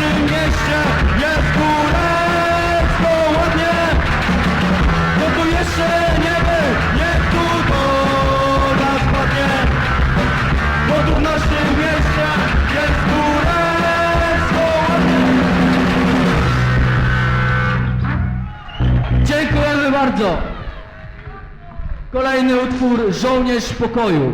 naszym mieście jest górecko ładnie. No tu jeszcze nie był, niech tu woda spadnie. Bo tu w naszym mieście jest górecko ładnie. Dziękujemy bardzo. Kolejny utwór Żołnierz Pokoju.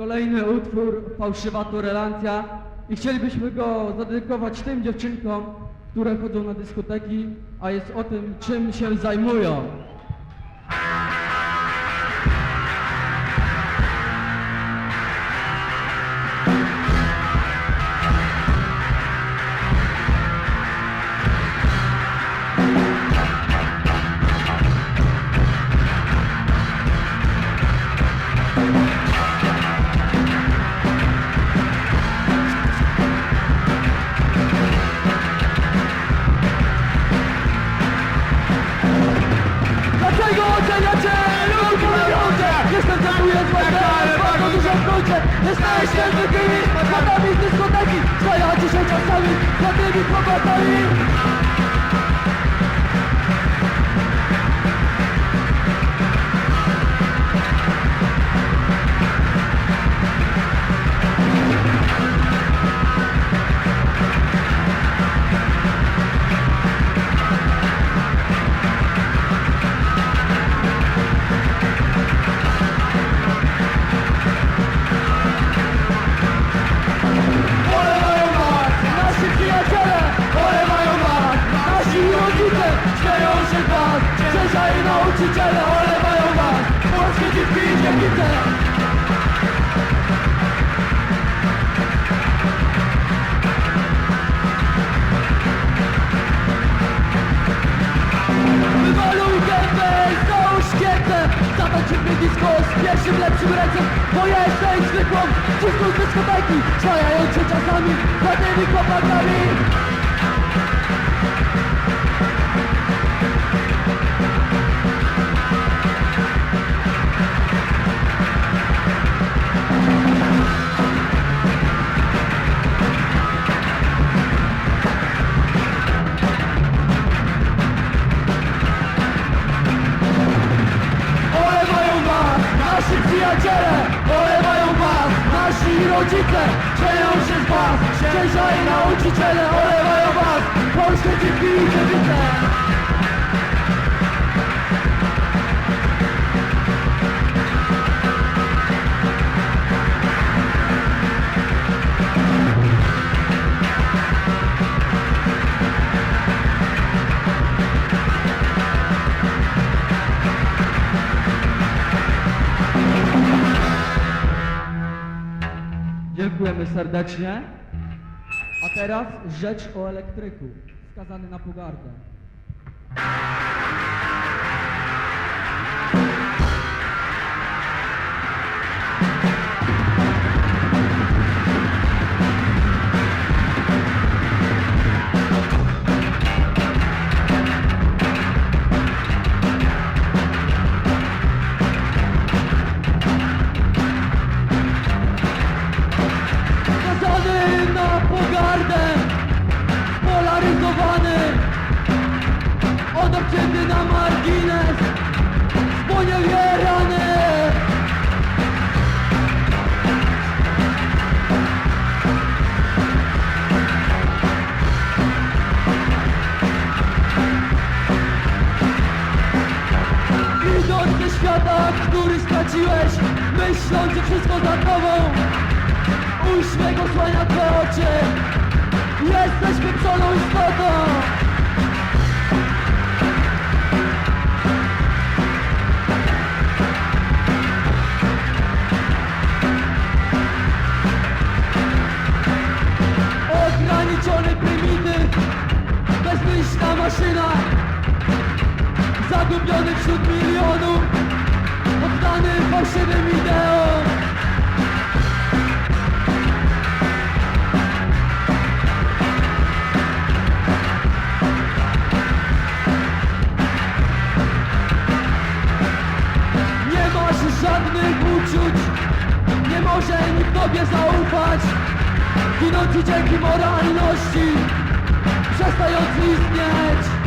Kolejny utwór Fałszywa Tolerancja i chcielibyśmy go zadedykować tym dziewczynkom, które chodzą na dyskoteki, a jest o tym, czym się zajmują. Dlaczego oceniacie ludzi na ludzie? Jestem zajmuję złote, bardzo dużo w kącie Jesteście zwykłymi spadami z dyskoteki. Stojacie się czasami za tymi kłopotami pierwszym lepszym ręcem Bo jesteś zwykłą dziewczyną z dyskoteki Szajający czasami za tymi chłopakami Dziękujemy serdecznie. A teraz rzecz o elektryku, skazany na pogardę. Że wszystko za tobą, Uśmiech osłania twe oczy. Jesteś pieprzoną istotą. Ograniczony prymityw Bezmyślna maszyna. Zagubiony wśród milionów Fałszywym ideom Nie masz żadnych uczuć Nie może nikt tobie zaufać. Giną ci dzięki moralności Przestając istnieć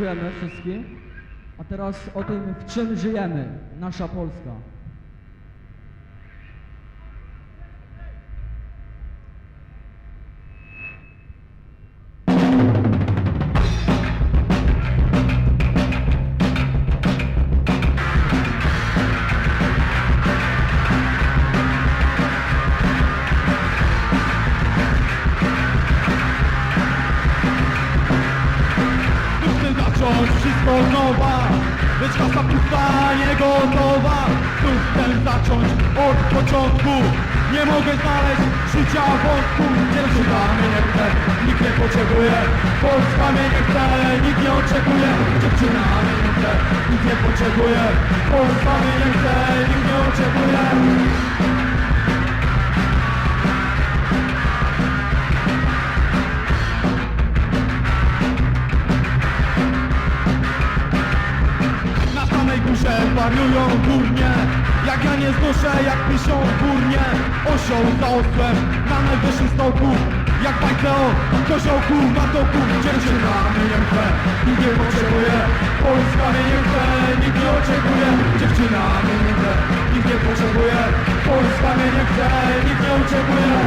Dziękujemy wszystkim. A teraz o tym, w czym żyjemy, nasza Polska. Zacząć wszystko od nowa Lecz kasa pusta, nie gotowa. Tu chcę zacząć od początku. Nie mogę znaleźć życia wątku. Dziewczyna nie chce, nikt nie potrzebuje. Polska mnie nie chce, nikt nie oczekuje. Dziewczyna mnie nie chce, nikt nie potrzebuje. Polska mnie nie chce, nikt nie oczekuje górze wariują górnie. Jak ja nie znoszę, jak piszą górnie. Osioł za osłem na najwyższym stołku. Ja jak Pajceo Koziołków, Matoków, dziewczyna mnie nie chce Nikt nie potrzebuje Polska mnie nie chce Nikt nie oczekuje. Dziewczyna nie chce Nikt nie potrzebuje. Polska mnie nie chce Nikt nie oczekuje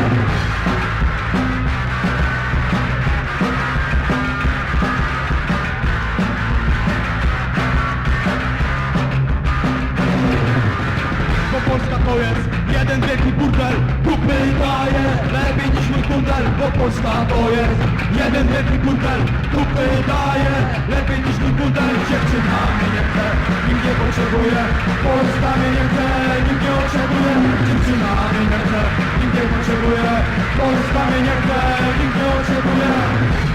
Polska to jest jeden wielki burdel. Grupy daje lepiej niż mój kundel Bo Polska to jest jeden wielki burdel. Grupy daje lepiej niż mój kundel Dziewczyna mnie nie chce, nikt nie potrzebuje. Polska mnie nie chce, nikt nie oczekuje Dziewczyna mnie nie chce, nikt nie potrzebuje. Polska mnie nie chce, nikt nie oczekuje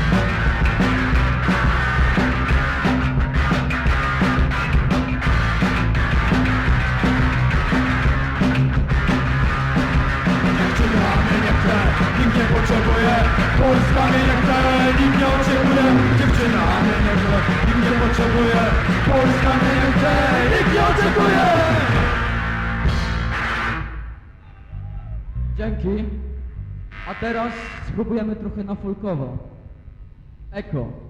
nie potrzebuje Polska mnie nie chce, nikt nie oczekuje Dziewczyna mnie nie chce, nikt nie potrzebuje Polska mnie nie chce, nikt nie oczekuje Dzięki. A teraz spróbujemy trochę na folkowo. Eko.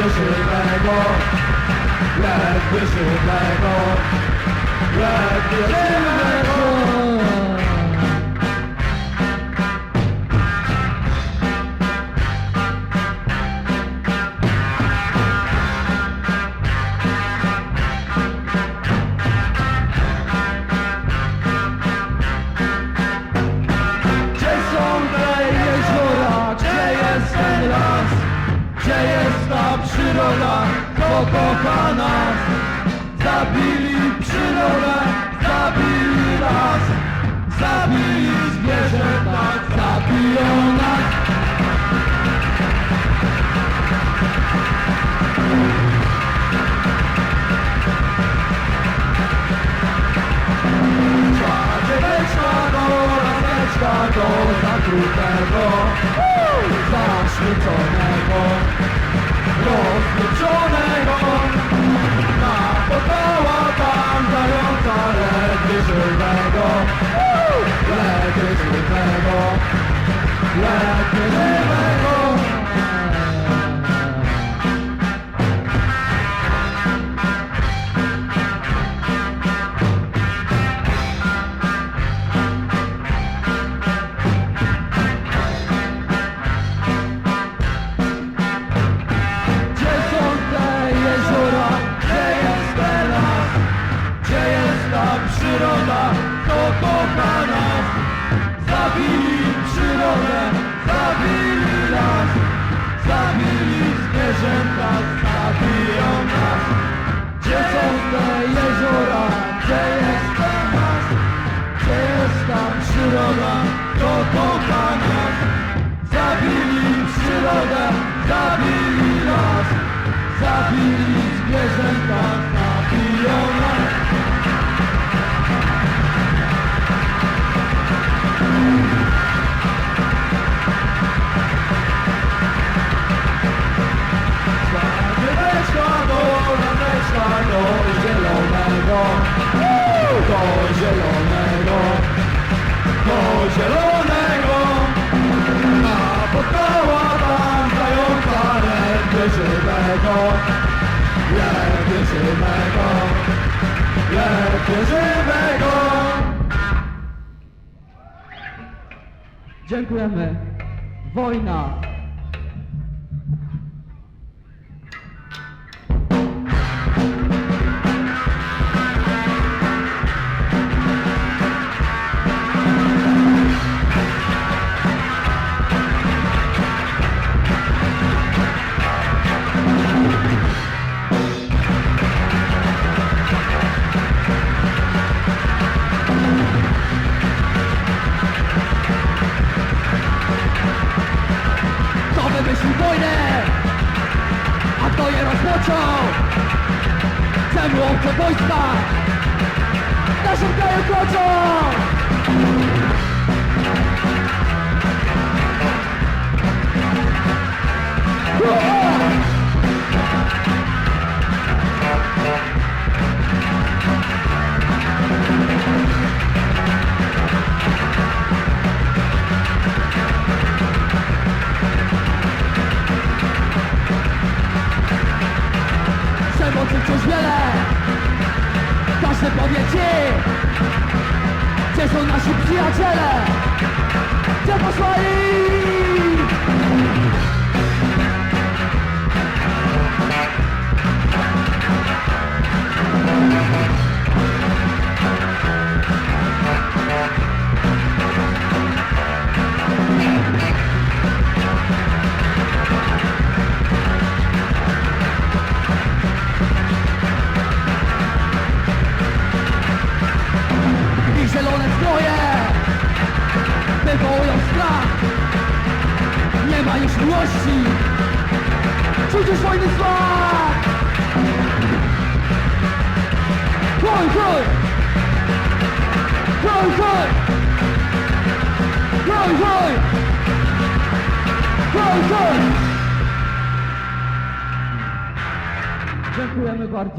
Ledwie żywego Ledwie żywego Ledwie żywego zatrutego Zaśmieconego Rozwróconego Napotkała tam zająca ledwie żywego Ledwie żywego Ledwie Kto kocha nas? Zabili przyrodę, zabili las. Zabili zwierzęta, zabiją nas. Dzieweczka do do zielonego. Do zielonego Zielonego Napotkała tam zająca żywego Ledwie żywego Dziękujemy. Wojna.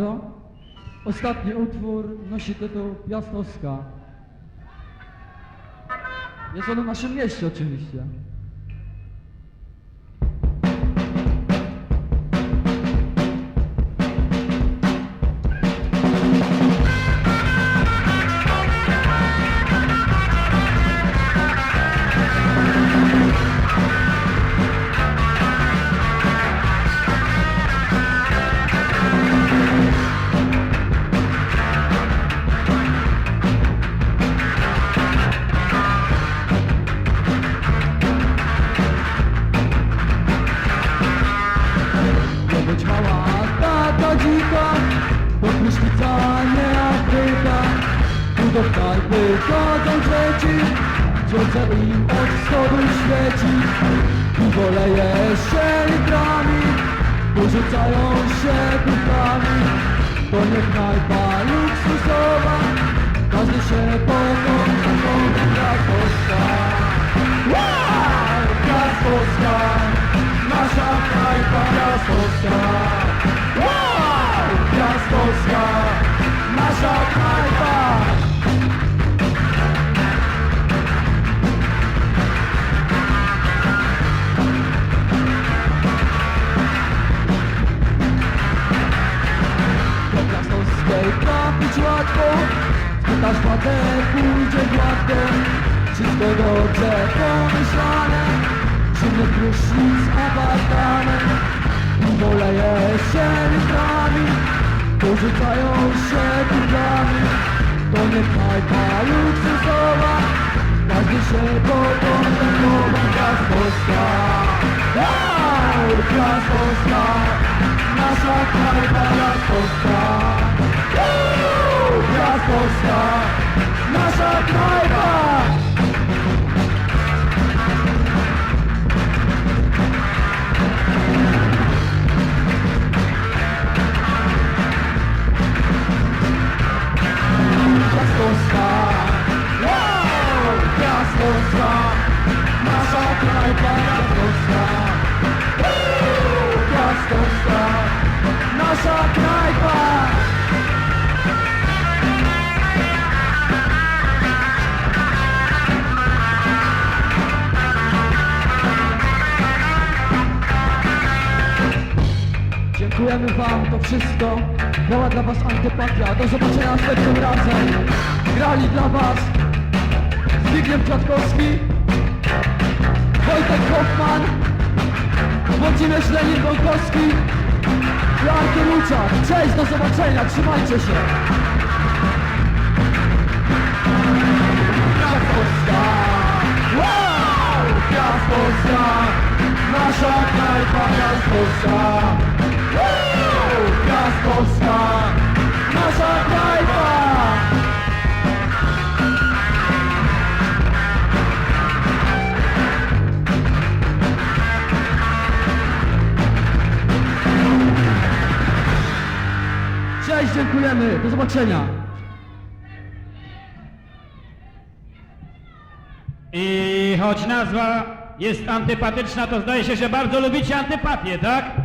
Bardzo. Ostatni utwór nosi tytuł Piastowska. Jest on w naszym mieście oczywiście. Knajpy chodzą dzieci Słońce im od wschodu świeci. Piwo leje się litrami Porzucają się kubkami To nie knajpa luksusowa Każdy się pokocha, kocha Krakowska Wow! Krakowska Nasza knajpa Krakowska Wow! Krakowska Nasza knajpa Władzę, pójdzie gładko Wszystko dobrze pomyślane Zimny prysznic z awantanem Poleje się litrami Porzucają się bublami To nie knajpa luksusowa Każdy się pokontemplowa Krasnowska Wow! Krasnowska Nasza knajpa Krasnowska Wow! Krasnowska Nasza knajpa Krasnowska Wow! Krasnowska Nasza knajpa Krasnowska Wow! Krasnowska Nasza knajpa Dziękujemy wam, to wszystko. Była dla was antypatia. Do zobaczenia następnym razem. Grali dla was Zbigniew Kwiatkowski, Wojtek Hoffman, Włodzimierz Lenin Bąkowski i Artur Łuczak. Cześć, do zobaczenia, trzymajcie się. Polska, wow! Gwiazd Polska, nasza knajpa Gwiazd Polska, Polska, nasza! Cześć, dziękujemy, do zobaczenia. I choć nazwa jest antypatyczna, to zdaje się, że bardzo lubicie antypatię, tak?